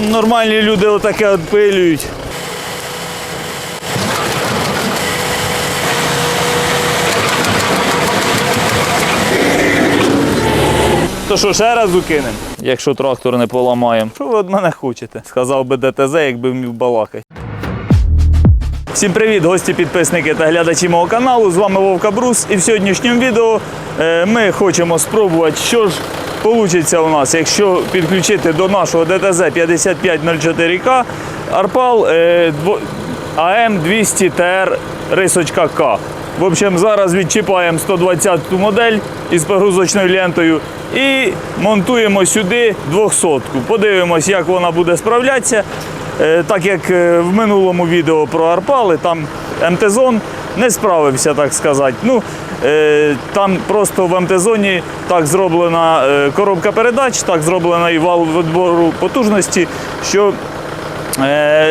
Нормальні люди отаке відпилюють. То що, ще раз укинемо? Якщо трактор не поламаємо. Що ви від мене хочете? Сказав би ДТЗ, якби вмів балакати. Всім привіт, гості, підписники та глядачі мого каналу. З вами Вовка Брус. І в сьогоднішньому відео е, ми хочемо спробувати, що ж вийде у нас, якщо підключити до нашого ДТЗ 5504К Арпал е, дво- АМ200 ТР рисочка К. В общем, зараз відчіпаємо 120 ту модель із погрузочною лентою і монтуємо сюди 200-ку. Подивимось, як вона буде справлятися. Е, Так як е, в минулому відео про Арпали, там МТ-зон не справився, так сказати. Ну, е, там просто в МТ-зоні так зроблена коробка передач, так зроблена і вал відбору потужності, що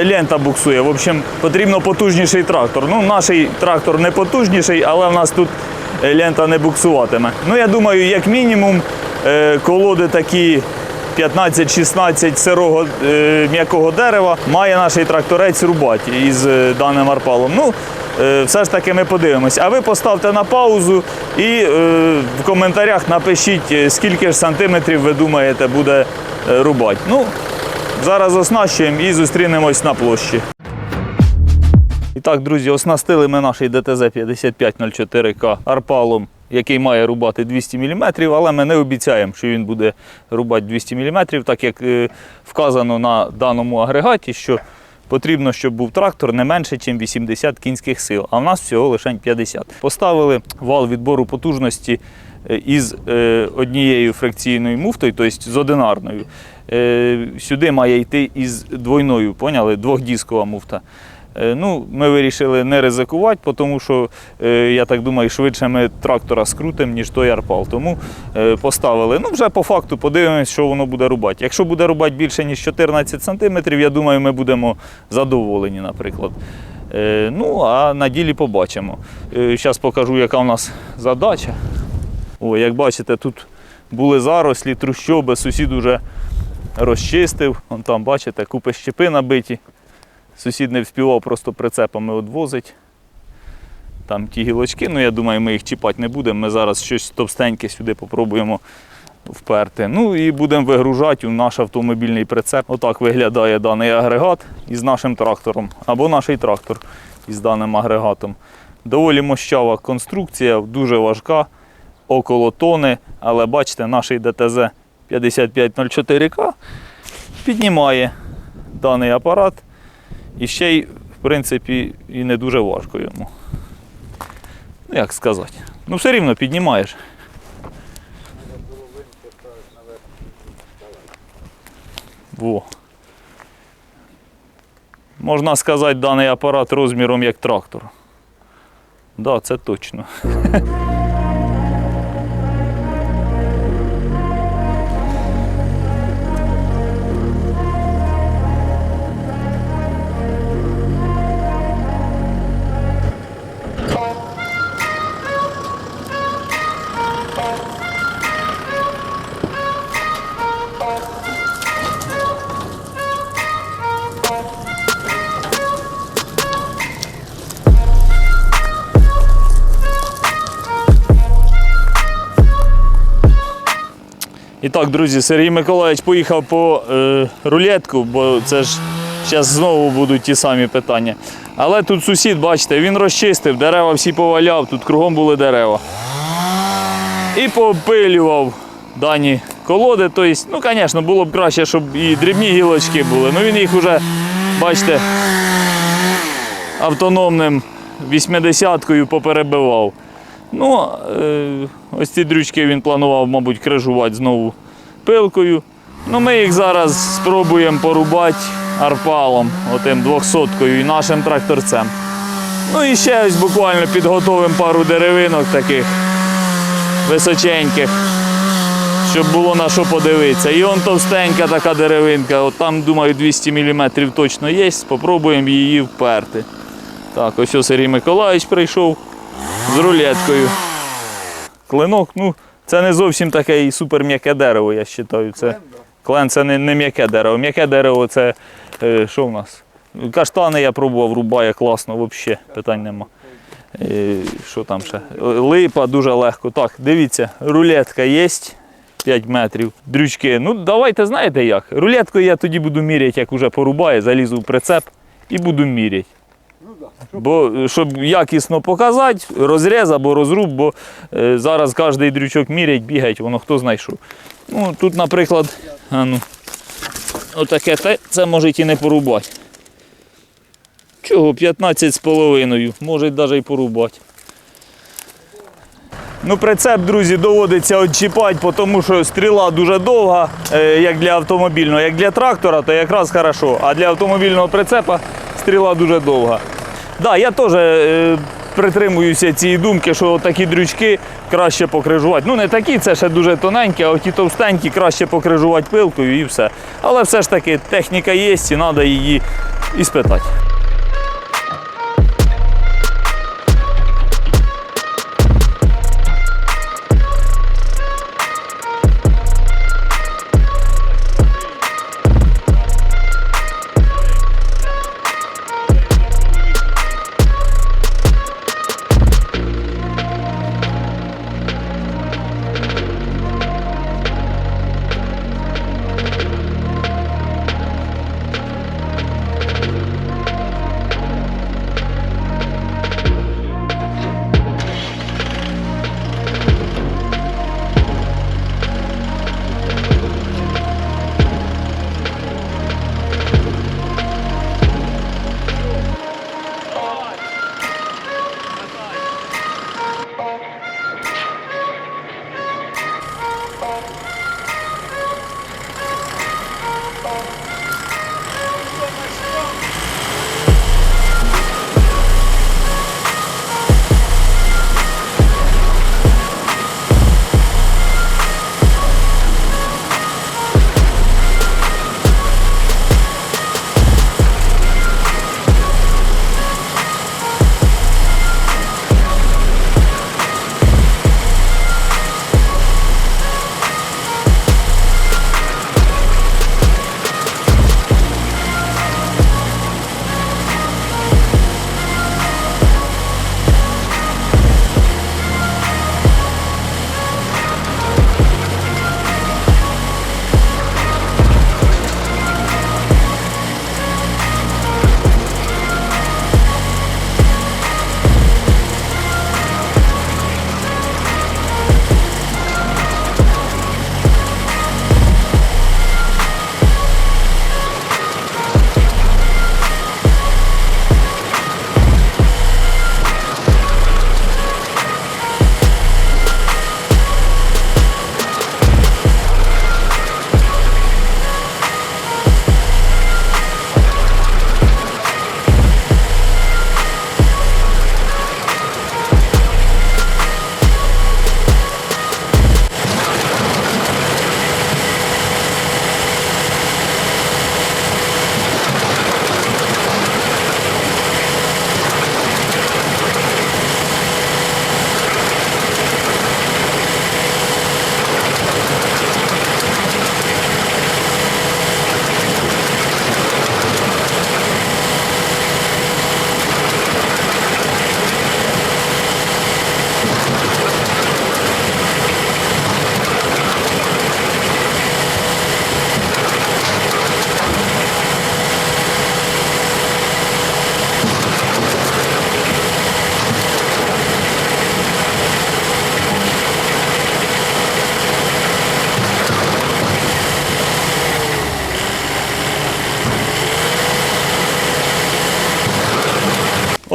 лента буксує. В общем, потрібно потужніший трактор. Ну, наш трактор не потужніший, але в нас тут лента не буксуватиме. Ну, я думаю, як мінімум, колоди такі 15-16 сирого е, м'якого дерева має наш тракторець рубати із е, даним арпалом. Ну, е, все ж таки ми подивимось. А ви поставте на паузу і е, в коментарях напишіть, е, скільки ж сантиметрів ви думаєте буде е, рубати. Ну, Зараз оснащуємо і зустрінемось на площі. І так, друзі, оснастили ми наш ДТЗ 5504К арпалом, який має рубати 200 мм, але ми не обіцяємо, що він буде рубати 200 мм, так як е, вказано на даному агрегаті, що потрібно, щоб був трактор не менше, ніж 80 кінських сил, а в нас всього лише 50. Поставили вал відбору потужності е, із е, однією фракційною муфтою, тобто з одинарною. Сюди має йти із двойною, поняли? Двохдіскова муфта. Е, Ну, ми вирішили не ризикувати, тому що, е, я так думаю, швидше ми трактора скрутимо, ніж той арпал. Тому е, поставили. Ну, вже по факту подивимось, що воно буде рубати. Якщо буде рубати більше, ніж 14 см, я думаю, ми будемо задоволені, наприклад. Ну, а на ділі побачимо. Зараз покажу, яка у нас задача. О, як бачите, тут були зарослі, трущоби, сусід уже розчистив. Вон там, бачите, купи щепи набиті. Сусід не вспівав, просто прицепами відвозить. Там ті гілочки, ну я думаю, ми їх чіпати не будемо. Ми зараз щось товстеньке сюди попробуємо вперти. Ну і будемо вигружати у наш автомобільний прицеп. Отак виглядає даний агрегат із нашим трактором, або наш трактор із даним агрегатом. Доволі мощава конструкція, дуже важка, около тони, але бачите, наш ДТЗ 5504К піднімає даний апарат. І ще й, в принципі, і не дуже важко йому. Ну, як сказати. Ну, все рівно піднімаєш. Во. Можна сказати, даний апарат розміром як трактор. Так, да, це точно. так, друзі, Сергій Миколаївич поїхав по е, рулетку, бо це ж зараз знову будуть ті самі питання. Але тут сусід, бачите, він розчистив, дерева всі поваляв, тут кругом були дерева. І попилював дані колоди. Тобто, ну, звісно, було б краще, щоб і дрібні гілочки були. Ну він їх вже, бачите, автономним 80-кою поперебивав. Ну, е, ось ці дрючки він планував, мабуть, крижувати знову пилкою. Ну, ми їх зараз спробуємо порубати арпалом, отим 200 і нашим тракторцем. Ну і ще ось буквально підготовимо пару деревинок таких височеньких, щоб було на що подивитися. І он товстенька така деревинка, от там, думаю, 200 мм точно є. Спробуємо її вперти. Так, ось Сергій Миколаївич прийшов з рулеткою. Клинок, ну, це не зовсім таке супер м'яке дерево, я вважаю. Це Клен це не, не м'яке дерево. М'яке дерево це е, що в нас? Каштани я пробував, рубає класно, взагалі, питань нема. Е, Що там ще? Липа дуже легко. Так, дивіться, рулетка є. 5 метрів. Дрючки. Ну, давайте знаєте як. Рулеткою я тоді буду міряти, як уже порубає, залізу в прицеп і буду міряти. Бо е, щоб якісно показати, розріз або розруб, бо е, зараз кожен дрючок мірять, бігають, воно хто знає що. Ну, тут, наприклад, а ну, отаке те, це може і не порубати. Чого, 15 з половиною, може навіть і порубати. Ну, прицеп, друзі, доводиться відчіпати, тому що стріла дуже довга, е, як для автомобільного, як для трактора, то якраз хорошо. А для автомобільного прицепа стріла дуже довга. Да, я теж е, притримуюся цієї думки, що такі дрючки краще покрижувати. Ну, не такі, це ще дуже тоненькі, а оті товстенькі краще покрижувати пилкою і все. Але все ж таки техніка є і треба її і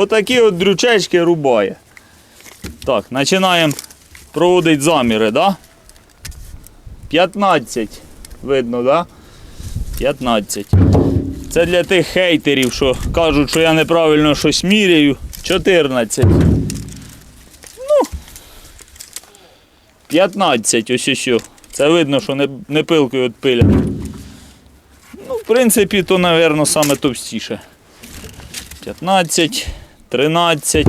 Отакі от дрючечки рубає. Так, починаємо проводити заміри, да? 15. Видно, да? 15. Це для тих хейтерів, що кажуть, що я неправильно щось міряю. 14. Ну. 15, ось ось. Це видно, що не, не пилкою відпилять. Ну, в принципі, то, мабуть, саме товстіше. 15, 13,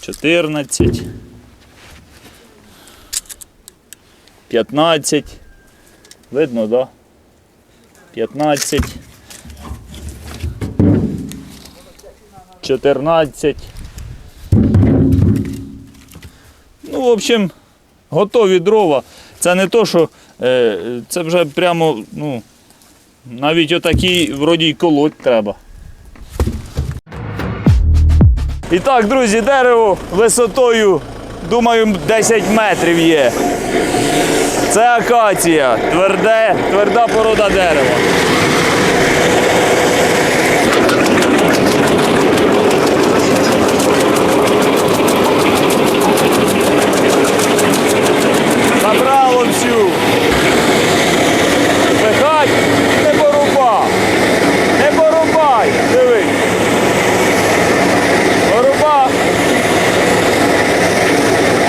14, 15. Видно, да? 15. 14. Ну, в общем, готові дрова. Це не то, що е, це вже прямо, ну, навіть отакі вроді й колоть треба. І так, друзі, дерево висотою, думаю, 10 метрів є. Це акація, тверде, тверда порода дерева. Забрало всю. Пихать, не порубай. Не порубай. Дивись. Поруба.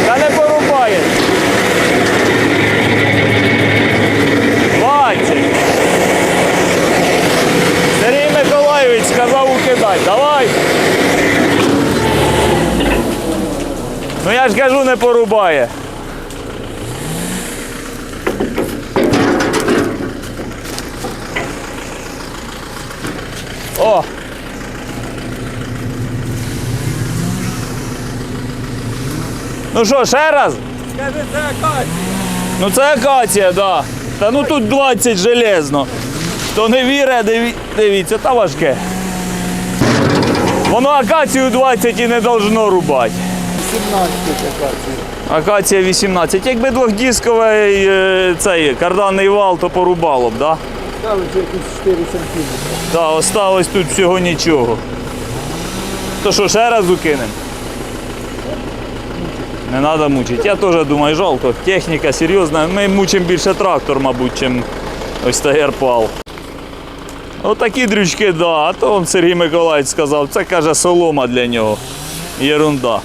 Та не порубає. 20. Сергій Миколайович сказав укидай. Давай. Ну я ж кажу, порубає. О! Ну що, ще раз? Скажи, це акація. Ну це акація, так. Да. Та ну тут 20 железно. Хто не вірить, диві- дивіться, та важке. Воно акацію 20 і не должно рубати. 17 акація. Акація 18. Якби двохдісковий е, цей карданний вал, то порубало б, да? Стали вже якісь 4 сантиметри. Да, осталось тут всього нічого. То що, ще раз укинемо? Не треба мучити. Я теж думаю, жалко. Техніка серйозна. Ми мучимо більше трактор, мабуть, чим ось тагерпал. Отакі дрючки, да. А то Сергій Миколаївич сказав, це каже солома для нього. Єрунда.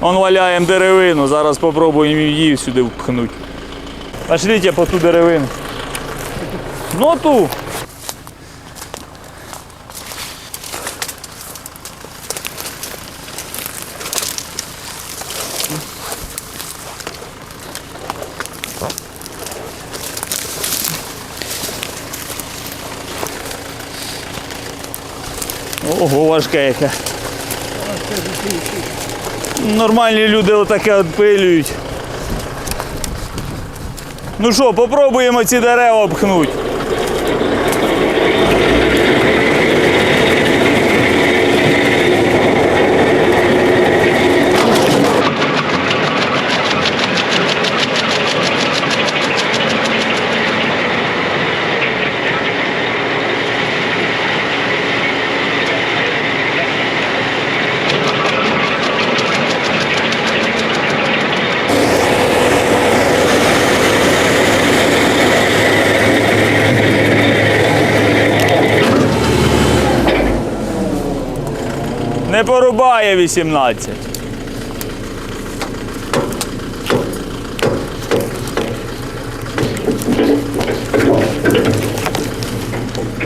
Он валяємо деревину, зараз спробуємо її сюди впхнути. Пошліть по ту деревину. Ну ту. Ого, важке яке. Нормальні люди отаке отпилюють. Ну що, попробуємо ці дерева обхнути. Порубає 18.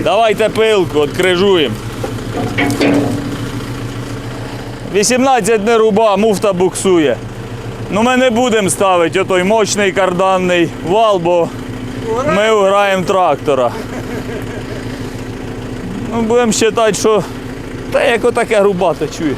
Давайте пилку, відкрижуємо. 18 не руба, муфта буксує. Ну ми не будемо ставити отой мощний карданний вал, бо ми уграємо трактора. Ну, будемо вважати, що та як отаке рубати чуєш.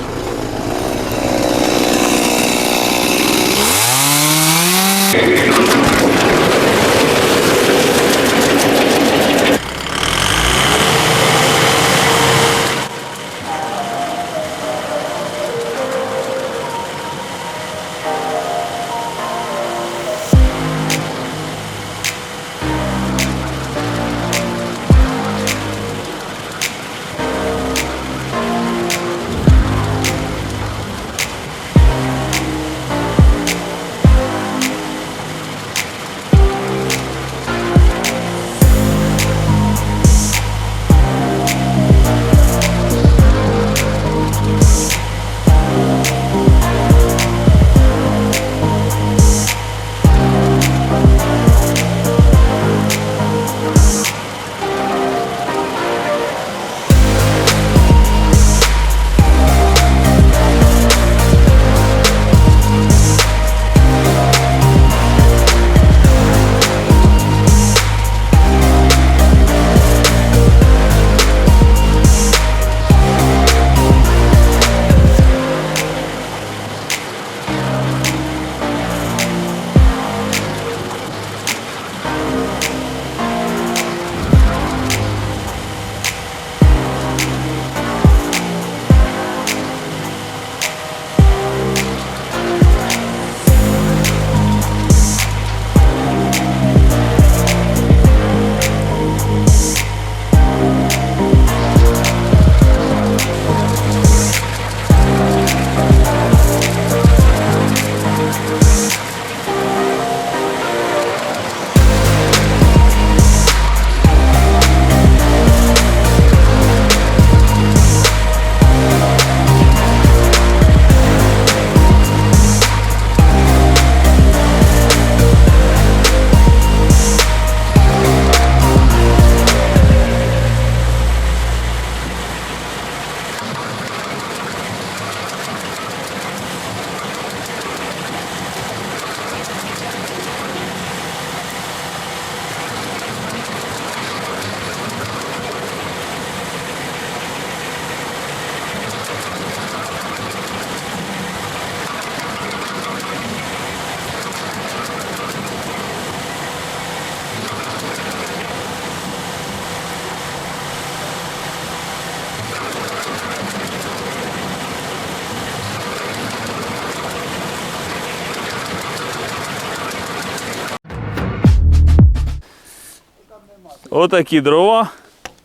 Отакі дрова.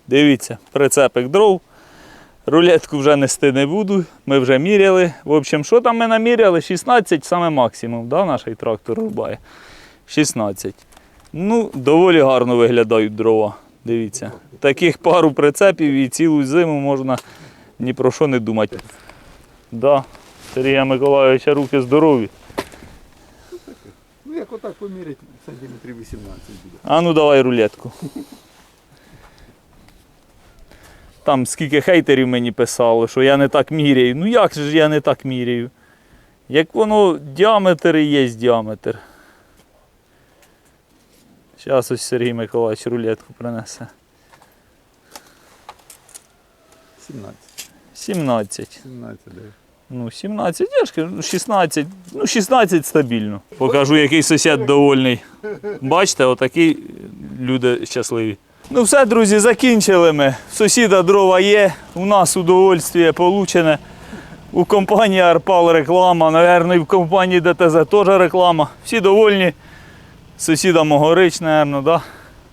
Дивіться, прицепик дров. Рулетку вже нести не буду. Ми вже міряли. В общем, що там ми наміряли? 16 саме максимум, да, наш трактор рубає. 16. Ну, доволі гарно виглядають дрова. Дивіться. Таких пару прицепів і цілу зиму можна ні про що не думати. Да, Сергія Миколайовича руки здорові. Ну як отак поміряти, сантиметрів 18 буде. А ну давай рулетку. Там скільки хейтерів мені писало, що я не так міряю. Ну як же ж я не так міряю? Як воно діаметр і є діаметр. Зараз ось Сергій Миколаївич рулетку принесе. 17. 17. 17, да. Ну, 17, я ж кажу, ну, 16. Ну, 16 стабільно. Покажу, який сусід довольний. Бачите, отакі люди щасливі. Ну все, друзі, закінчили ми. Сусіда дрова є, у нас удовольствие получене. У компанії Арпал реклама, Наверно, і в компанії ДТЗ теж реклама. Всі довольні. Сусіда Могорич, да?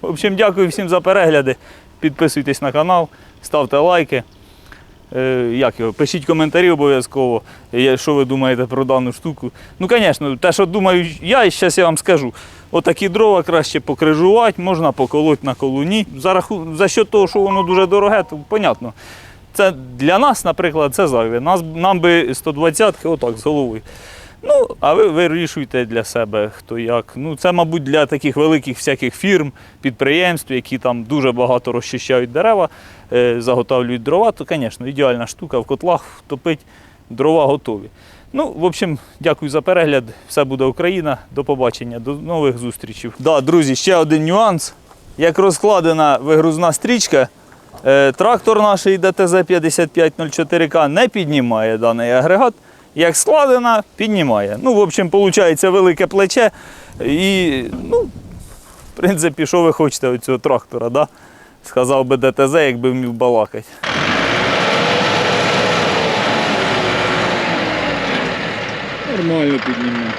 В общем, дякую всім за перегляди. Підписуйтесь на канал, ставте лайки. Е, як його, пишіть коментарі обов'язково, е, що ви думаєте про дану штуку. Ну, звісно, те, що думаю я, зараз я вам скажу. Отакі дрова краще покрижувати, можна поколоти на колуні. За, раху... За що того, що воно дуже дороге, то понятно. Це для нас, наприклад, це зайве. Нас, нам би 120-ки отак з головою. Ну, а ви вирішуйте для себе, хто як. Ну, це, мабуть, для таких великих всяких фірм, підприємств, які там дуже багато розчищають дерева, е, заготовлюють дрова, то, звісно, ідеальна штука в котлах топить, дрова готові. Ну, в общем, дякую за перегляд. Все буде Україна. До побачення, до нових зустрічей. Да, друзі, ще один нюанс. Як розкладена вигрузна стрічка, е, трактор наш ДТЗ 5504К не піднімає даний агрегат. Як складена, піднімає. Ну, в общем, виходить велике плече. І, ну, в принципі, що ви хочете від цього трактора, да? сказав би ДТЗ, якби вмів балакати. Нормально піднімемо.